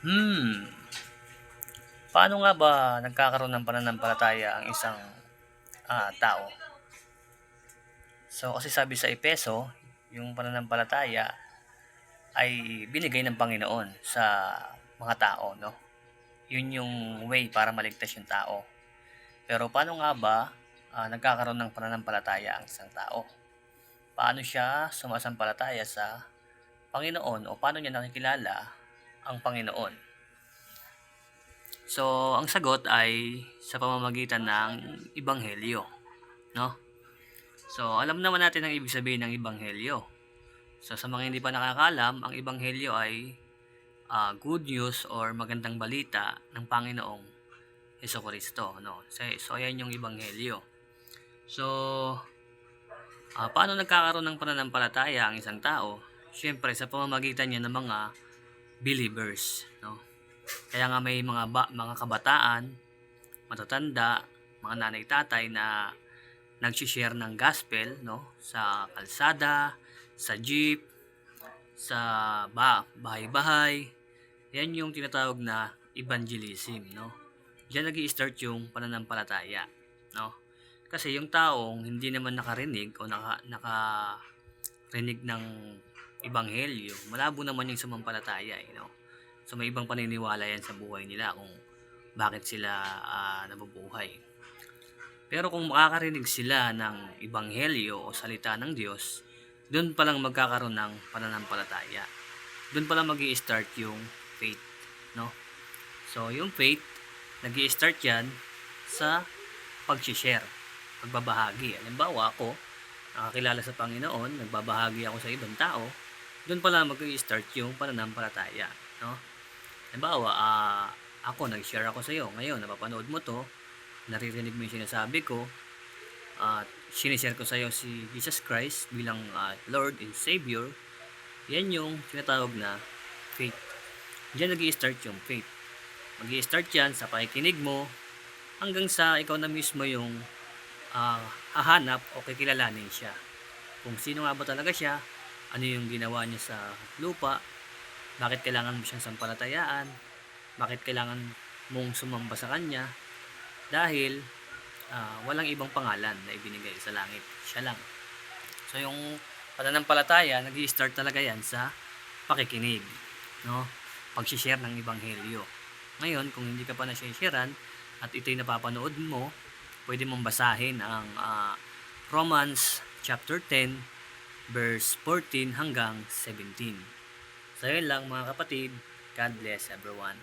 Hmm. Paano nga ba nagkakaroon ng pananampalataya ang isang ah, tao? So, kasi sabi sa Epeso, yung pananampalataya ay binigay ng Panginoon sa mga tao, no? Yun yung way para maligtas yung tao. Pero paano nga ba ah, nagkakaroon ng pananampalataya ang isang tao? Paano siya sumasampalataya sa Panginoon o paano niya nakikilala ang Panginoon? So, ang sagot ay sa pamamagitan ng Ibanghelyo, no? So, alam naman natin ang ibig sabihin ng Ibanghelyo. So, sa mga hindi pa nakakalam, ang Ibanghelyo ay ah, good news or magandang balita ng Panginoong Heso Kristo, no? So, so ayan yung Ibanghelyo. So, ah, paano nagkakaroon ng pananampalataya ang isang tao? Siyempre, sa pamamagitan niya ng mga believers, no? Kaya nga may mga ba, mga kabataan, matatanda, mga nanay-tatay na nagsi-share ng gospel, no? Sa kalsada, sa jeep, sa ba, bahay-bahay. Yan yung tinatawag na evangelism, no? Diyan nag start yung pananampalataya, no? Kasi yung taong hindi naman nakarinig o naka, nakarinig ng ebanghelyo, malabo naman yung sumampalataya, eh, no? So may ibang paniniwala yan sa buhay nila kung bakit sila ah, nabubuhay. Pero kung makakarinig sila ng ebanghelyo o salita ng Diyos, doon pa lang magkakaroon ng pananampalataya. Doon pa lang mag start yung faith, no? So, yung faith, nag start yan sa pag-share, pagbabahagi. Halimbawa ako, nakakilala sa Panginoon, nagbabahagi ako sa ibang tao, doon pa lang mag start yung pananampalataya, no? Halimbawa, ah, ako, nag-share ako sa iyo. Ngayon, napapanood mo to, naririnig mo yung sinasabi ko, at sinishare ko sa iyo si Jesus Christ bilang ah, Lord and Savior, yan yung tinatawag na faith. Diyan nag start yung faith. mag start yan sa pakikinig mo hanggang sa ikaw na mismo yung ah, hahanap o kikilalanin siya. Kung sino nga ba talaga siya, ano yung ginawa niya sa lupa, bakit kailangan mo siyang sampalatayaan, bakit kailangan mong sumamba sa kanya, dahil ah, walang ibang pangalan na ibinigay sa langit. Siya lang. So yung pananampalataya, nag start talaga yan sa pakikinig. No? Pag-share ng Ebanghelyo. Ngayon, kung hindi ka pa na-sharean at ito'y napapanood mo, pwede mong basahin ang ah, Romans chapter 10 verse 14 hanggang 17. So yun lang mga kapatid. God bless everyone.